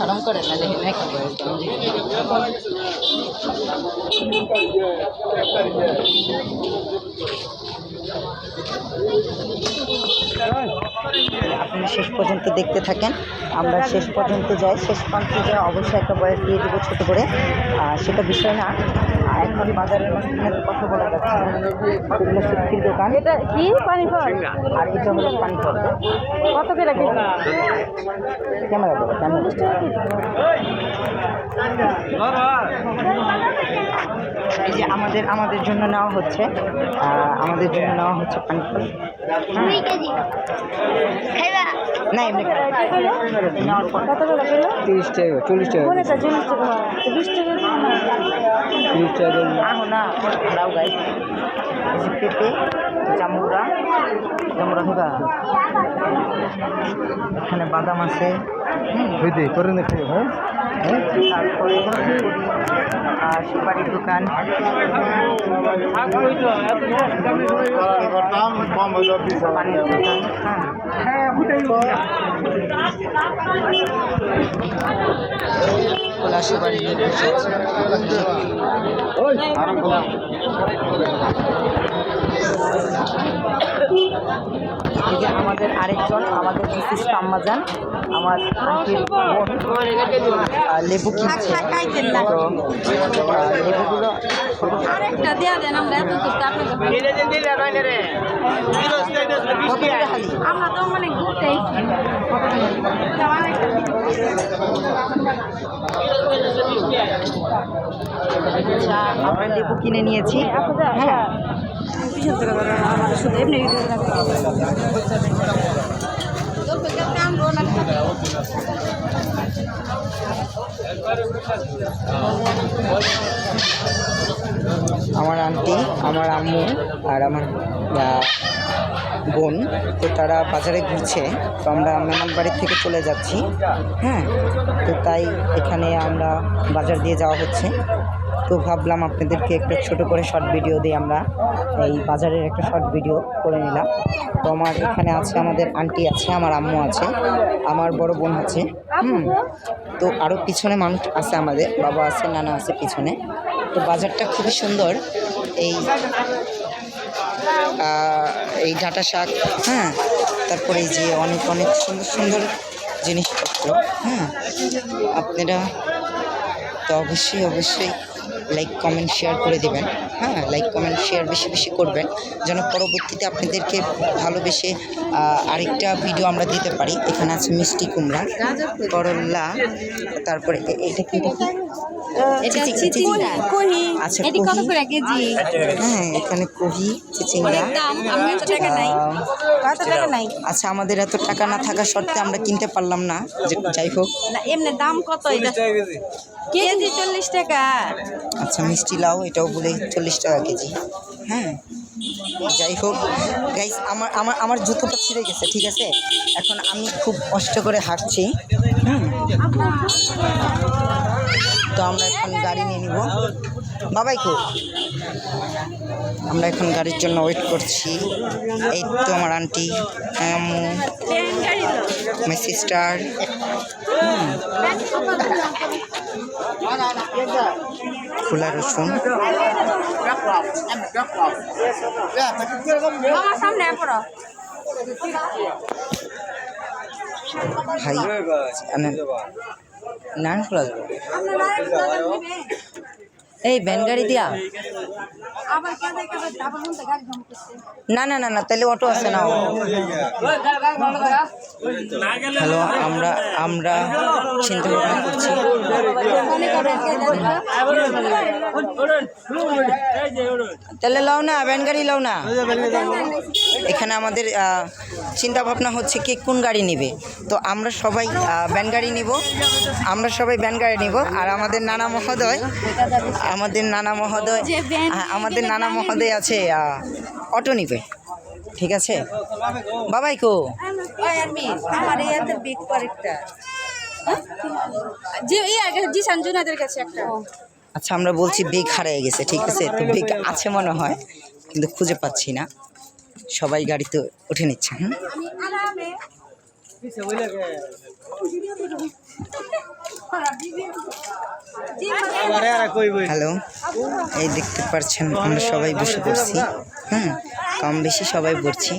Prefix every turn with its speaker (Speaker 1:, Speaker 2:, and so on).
Speaker 1: আরাম করে না দেখে নাই খাব আপনারা শেষ পর্যন্ত দেখতে থাকেন। আমরা শেষ পর্যন্ত যাই। শেষ প্রান্তে যাই অবশ্যই একটা বয়স দিয়ে দেবো ছোটো করে। সেটা বিষয় না। আর এখন বাজারের মাঝখানে কথা বলা যাচ্ছে। এগুলো দোকান।
Speaker 2: এটা কি? পানি ফল
Speaker 1: আর এটা হলো পানি ফল
Speaker 2: কত করে
Speaker 1: ক্যামেরা দেবো ক্যামেরা এই যে আমাদের আমাদের জন্য নেওয়া হচ্ছে। আমাদের জন্য নেওয়া হচ্ছে পানি ফল না এমনি নেওয়ার পর
Speaker 2: কত করে কিলো
Speaker 3: তিরিশ টাকা চল্লিশ টাকা।
Speaker 2: কোন চল্লিশ টাকা বিশ টাকা
Speaker 3: তিরিশ টাকা
Speaker 1: আহ না লাউ গাই পেঁপে জামুরা এখানে বাদাম আছে।
Speaker 3: হইতে করে না খেয়ে হ্যাঁ
Speaker 1: তারপরে আর সুপারির দোকান। পানির দোকান হ্যাঁ খোলা সুপারি নিয়ে বসে আছে। আমাদের আরেকজন আমাদের আম্মাজান আমার লেবু কিনছে। লেবুগুলো
Speaker 2: আরেকটা দেয়া দেন আমরা এত করতে আমরা তো মানে ঘুরতে আইছি।
Speaker 1: আচ্ছা আমরা লেবু কিনে নিয়েছি। হ্যাঁ।
Speaker 2: আমার
Speaker 1: আন্টি আমার আম্মু আর আমার বোন, তো তারা বাজারে ঘুরছে। তো আমরা মেহমান বাড়ির থেকে চলে যাচ্ছি। হ্যাঁ তো তাই এখানে আমরা বাজার দিয়ে যাওয়া হচ্ছে। তো ভাবলাম আপনাদেরকে একটা ছোট করে শর্ট ভিডিও দিয়ে আমরা এই বাজারের একটা শর্ট ভিডিও করে নিলাম। তো আমার এখানে আছে, আমাদের আন্টি আছে, আমার আম্মু আছে, আমার বড় বোন আছে। হুম, তো আরও পিছনে মানুষ আছে আমাদের, বাবা আছে, নানা আছে পিছনে। তো বাজারটা খুবই সুন্দর। এই এই ডাঁটা শাক হ্যাঁ তারপরে যে অনেক অনেক সুন্দর সুন্দর জিনিসপত্র হ্যাঁ আপনারা তো অবশ্যই অবশ্যই লাইক কমেন্ট শেয়ার করে দিবেন। হ্যাঁ লাইক কমেন্ট শেয়ার বেশি বেশি করবেন। যেন পরবর্তীতে আপনাদেরকে ভালোবেসে আরেকটা ভিডিও আমরা দিতে পারি। এখানে আছে মিষ্টি কুমড়া করল্লা তারপরে এটা কি আচ্ছা,
Speaker 2: এটি কত
Speaker 1: কহি।
Speaker 2: করে কেজি?
Speaker 1: হ্যাঁ এখানে কহি চিচিঙ্গা
Speaker 2: দাম টাকা নাই।
Speaker 1: আহ,
Speaker 2: কত টাকা নাই?
Speaker 1: আচ্ছা আমাদের এত টাকা না থাকা সত্ত্বে আমরা কিনতে পারলাম না যাই হোক।
Speaker 2: না এমনি দাম কত এটা? কেজি। চল্লিশ টাকা।
Speaker 1: আচ্ছা মিষ্টি লাউ এটাও বলে চল্লিশ টাকা কেজি। হ্যাঁ যাই হোক গাইস আমার আমার আমার জুতোটা ছিঁড়ে গেছে, ঠিক আছে? এখন আমি খুব কষ্ট করে হাঁটছি। হুম। তো আমরা এখন গাড়ি নিয়ে নিব। বাবাই কো আমরা এখন গাড়ির জন্য ওয়েট করছি। এই তো আমার আন্টি মাই সিস্টার খোলা রসুন। ভাই নান খোলা এই ভ্যান গাড়ি দিয়া? না না না না, তাহলে অটো আছে না। হ্যালো, আমরা আমরা চিন্তা ভাবনা করছি। তাহলে লও না, ভ্যান গাড়ি লও না। এখানে আমাদের চিন্তা ভাবনা হচ্ছে কি কোন গাড়ি নেবে। তো আমরা সবাই ভ্যান গাড়ি নিব। আমরা সবাই ভ্যান গাড়ি নিব। আর আমাদের নানা মহোদয় আমাদের নানা মহোদয় আমাদের নানা মহোদয় আছে অটো নিবে। ঠিক আছে? বাবাই কো? আচ্ছা আমরা বলছি বেগ হারিয়ে গেছে ঠিক আছে? তো বেগ আছে মনে হয় কিন্তু খুঁজে পাচ্ছি না। সবাই গাড়িতে উঠে নিচ্ছে, হুম? হ্যালো, এই দেখতে পাচ্ছেন আমরা সবাই বসে পড়ছি হ্যাঁ কম বেশি সবাই পড়ছি।